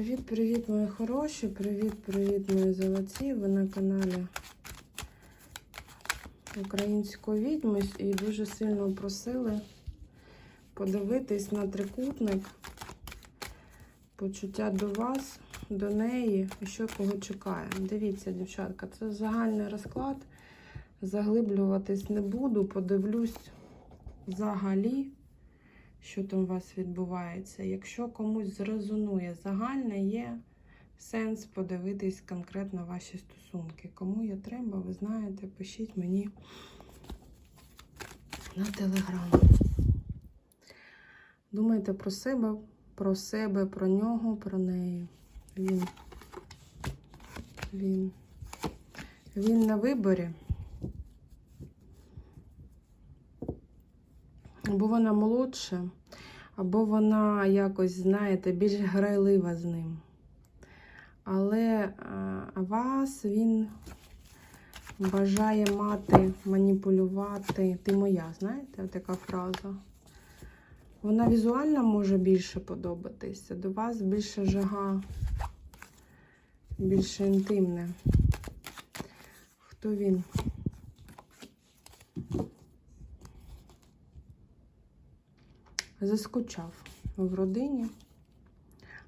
Привіт-привіт, мої хороші! Привіт-привіт, мої золоті! Ви на каналі Української відьми і дуже сильно просили подивитись на трикутник, почуття до вас, до неї і що кого чекає. Дивіться, дівчатка, це загальний розклад. Заглиблюватись не буду, подивлюсь взагалі що там у вас відбувається. Якщо комусь зрезонує загальне, є сенс подивитись конкретно ваші стосунки. Кому я треба, ви знаєте, пишіть мені на телеграм. Думайте про себе, про себе, про нього, про неї. Він. Він. Він на виборі. Або вона молодша, або вона якось, знаєте, більш грайлива з ним. Але а, вас він бажає мати, маніпулювати. Ти моя, знаєте, така фраза. Вона візуально може більше подобатися. До вас більше жага, більше інтимне. Хто він? Заскучав в родині.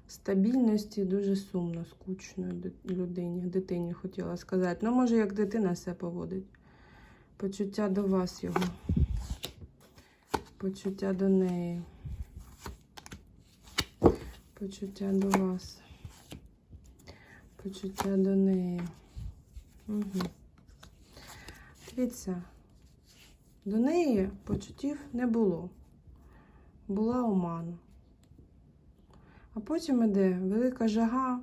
Стабільності дуже сумно, скучно людині, дитині хотіла сказати. Ну, може, як дитина себе поводить. Почуття до вас його. Почуття до неї. Почуття до вас. Почуття до неї. Угу. Дивіться, до неї почуттів не було була омана. А потім іде велика жага,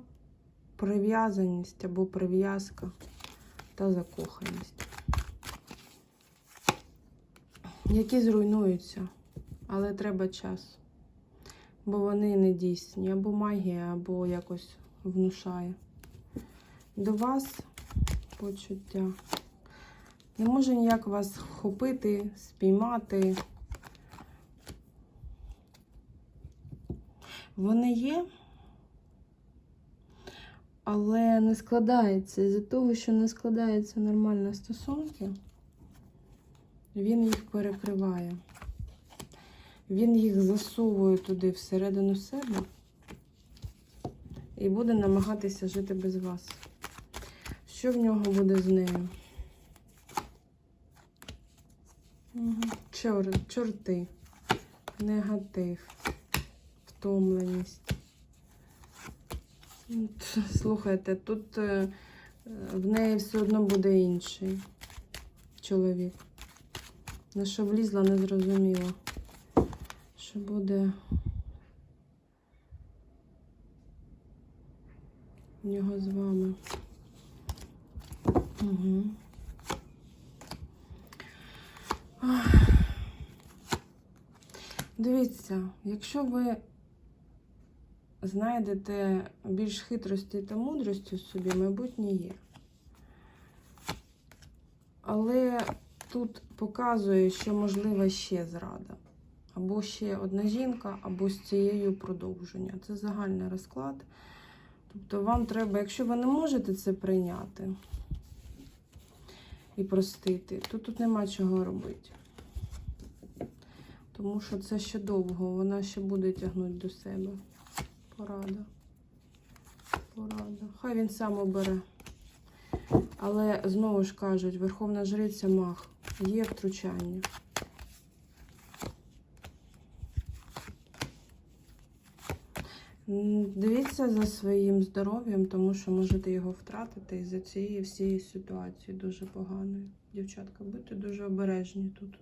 прив'язаність або прив'язка та закоханість, які зруйнуються, але треба час, бо вони не дійсні, або магія, або якось внушає. До вас почуття. Не може ніяк вас вхопити, спіймати. Вони є, але не складається. Із-за того, що не складаються нормально стосунки, він їх перекриває. Він їх засовує туди всередину себе і буде намагатися жити без вас. Що в нього буде з нею? Чор, чорти, негатив втомленість. Слухайте, тут е, в неї все одно буде інший чоловік. На що влізла, не зрозуміло. Що буде в нього з вами. Угу. Дивіться, якщо ви знайдете більш хитрості та мудрості в собі, майбутнє є. Але тут показує, що можлива ще зрада. Або ще одна жінка, або з цією продовження. Це загальний розклад. Тобто вам треба, якщо ви не можете це прийняти і простити, то тут нема чого робити. Тому що це ще довго, вона ще буде тягнути до себе. Порада. Порада. Хай він сам обере. Але знову ж кажуть, Верховна Жриця мах. Є втручання. Дивіться за своїм здоров'ям, тому що можете його втратити із-за цієї всієї ситуації дуже поганої. Дівчатка, будьте дуже обережні тут.